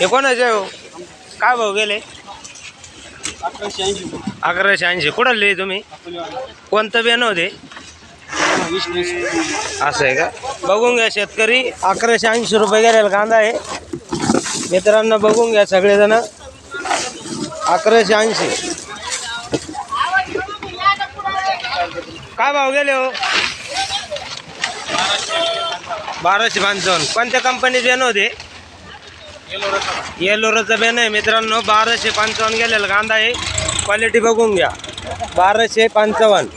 हे कोणाचे आहे हो? काय भाऊ गेले? अकराशे ऐंशी. अकराशे ऐंशी कुठं लिहिले तुम्ही? कोणतं बियाणं होते? असं आहे का? बघून घ्या शेतकरी. अकराशे ऐंशी रुपये गेलेला कांदा आहे. मित्रांना बघून घ्या सगळेजण. अकराशे ऐंशी. काय भाव गेले हो? बाराशे पंचावन्न. कोणत्या कंपनीत बियाणं होते? येलोराचं बेन आहे मित्रांनो बाराशे पंचावन्न गेलेला कांदा आहे. क्वालिटी बघून घ्या. बाराशे पंचावन्न.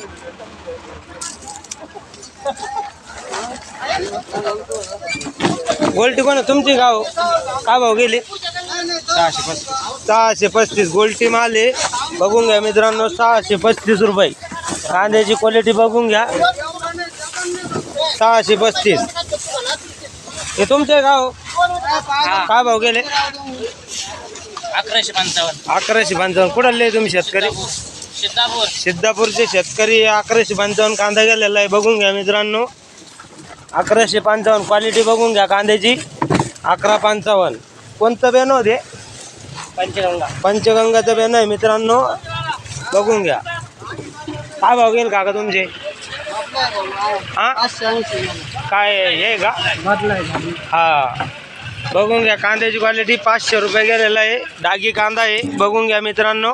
गोल्टी कोण तुमची गाव? का भाऊ गेली? सहाशे पस्तीस. सहाशे पस्तीस गोल्टी माल आहे. बघून घ्या मित्रांनो सहाशे पस्तीस रुपये. कांद्याची क्वालिटी बघून घ्या. सहाशे पस्तीस. हे तुमचे गाव? काय भाव गेले? अकराशे पंचावन्न. अकराशे पंचावन्न. कुठं आले तुम्ही शेतकरी? सिद्धापूर. सिद्धापूरचे शेतकरी अकराशे पंचावन्न कांदा गेलेला आहे. बघून घ्या मित्रांनो. अकराशे पंचावन्न क्वालिटी बघून घ्या कांद्याची. अकरा पंचावन्न. कोणतं बेन होते पंचगंगा. पंचगंगाचं बेन आहे मित्रांनो. बघून घ्या. काय भाव गेल काका तुमचे? हा? काय हे का? हा. बघून घ्या कांद्याची क्वालिटी पाचशे रुपये गेलेला आहे. डागी कांदा आहे. बघून घ्या मित्रांनो.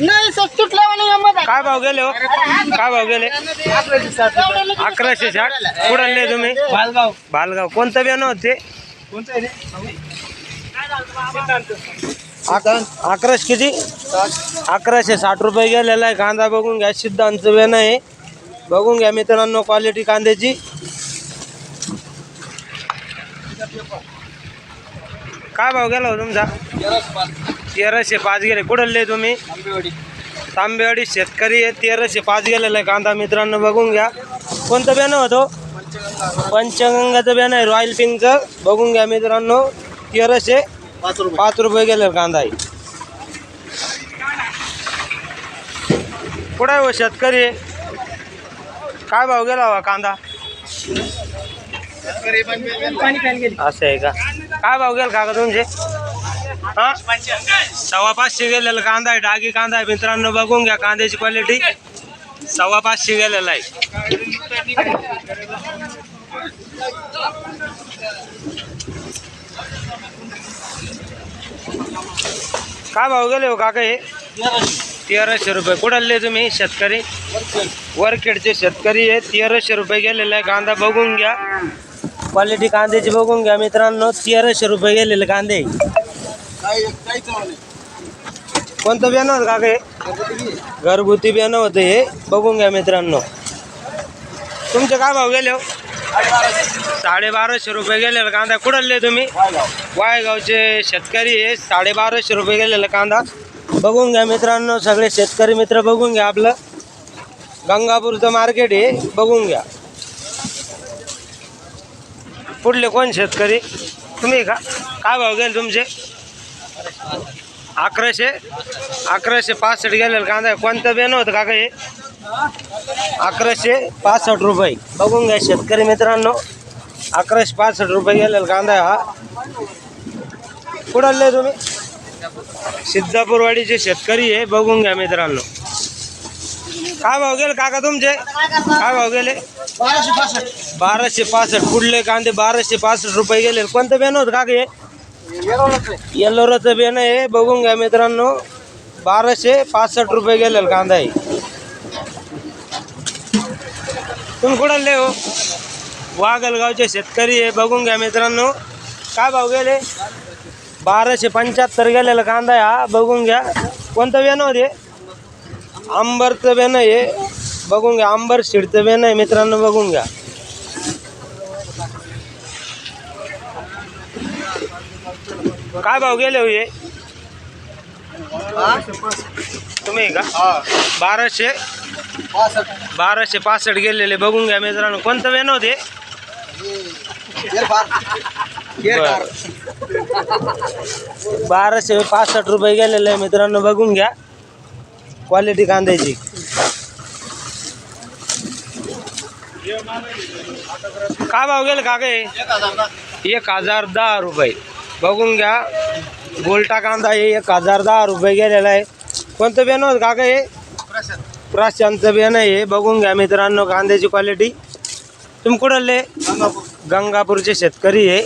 नाही सबस्टिट्यूट लावा काय भाव गेले हो? काय भाव गेले? अकराशे साठ. कुठं आणले तुम्ही? बालगाव. बालगाव. कोणतं बियाणं होते? अकराशे किती? अकराशे साठ रुपये गेलेला आहे. कांदा बघून घ्या. सिद्धांतचं बियाणं आहे बघून घ्या मित्रांनो क्वालिटी कांद्याची. काय भाव गेला हो तुमचा? तेराशे पाच गेले. कुठं आणले तुम्ही? तांबेवाडी शेतकरी आहे तेराशे पाच गेलेला आहे कांदा. मित्रांनो बघून घ्या. कोणतं बियाणं होतो? पंचगंगाचं बियाणं आहे. रॉयल पिंकचं बघून घ्या मित्रांनो. तेराशे पाच रुपये. पाच रुपये गेले कांदा आहे. कुठं आहे हो शेतकरी? काय भाव गेला हवा कांदा? पॅन गेली असं आहे हा? कांदा डागी कांदा आहे मित्रांनो बघून घ्या कांद्याची क्वालिटी सव्वा पाचशे गेलेला आहे काय भाव गेले हो काका हे तेराशे रुपये। कुठं आले तुम्ही शेतकरी? वरखेडचे शेतकरी आहे तेराशे रुपये गेलेला आहे कांदा बघून घ्या क्वालिटी कांद्याची बघून घ्या मित्रांनो तेराशे रुपये गेलेले कांदे. कोणतं बियाणं होतं काका हे? घरगुती बियाणं होतं हे. बघून घ्या मित्रांनो. तुमचे काय भाव गेले हो? साडेबाराशे रुपये गेलेला कांदा. कुठं तुम्ही? वायगावचे शेतकरी आहे साडेबाराशे रुपये गेलेला कांदा. बघून घ्या मित्रांनो सगळे शेतकरी मित्र बघून घ्या आपलं. गंगापूरचं मार्केट आहे बघून घ्या. पुढले कोण शेतकरी? तुम्ही का? काय भाव गेले तुमचे? अकराशे? अकराशे पासष्ट गेलेलं कांदा. कोणतं बेन होतं काका हे? अकराशे पासष्ट रुपये. बघून घ्या शेतकरी मित्रांनो. अकराशे पासष्ट रुपये गेलेला कांदा हा. कुठं आले तुम्ही? सिद्धापूरवाडीचे शेतकरी आहे बघून घ्या मित्रांनो. काय भाव गेले काका तुमचे? काय भाव गेले? बाराशे पासष्ट. बाराशे पासष्ट पुढले कांदे बाराशे पासष्ट रुपये गेले? कोणतं बेन होत का हे? येल्लोराचं बेन आहे बघून घ्या मित्रांनो. बाराशे पासष्ट रुपये गेलेलं कांदा आहे तुम्ही कुठं ले हो? वागलगावचे शेतकरी आहे बघून घ्या मित्रांनो. काय भाव गेले? बाराशे पंच्याहत्तर गेलेला कांदा आहे हा बघून घ्या. कोणतं बेन होते आंबरचं बेन आहे बघून घ्या. आंबर शिडचं बेन आहे मित्रांनो बघून घ्या. काय भाव गेले हो हे? तुम्ही का? बाराशे. बाराशे पासष्ट गेलेले. बघून घ्या मित्रांनो कोणतं वेन होते? बरं. बाराशे पासष्ट रुपये गेलेले आहे मित्रांनो बघून घ्या. क्वालिटी कांद्याची. काय भाव गेले हजार ना एक हजार दहा रुपये. बघून घ्या. गोलटा कांदा हे एक हजार दहा रुपये गेलेला आहे. कोणतं बियाणं होतं काका हे? प्रशांत प्राशांतचं बियाणं आहे हे. बघून घ्या मित्रांनो कांद्याची क्वालिटी तुम्ही कुठले गंगापूर. गंगापूरचे शेतकरी आहे.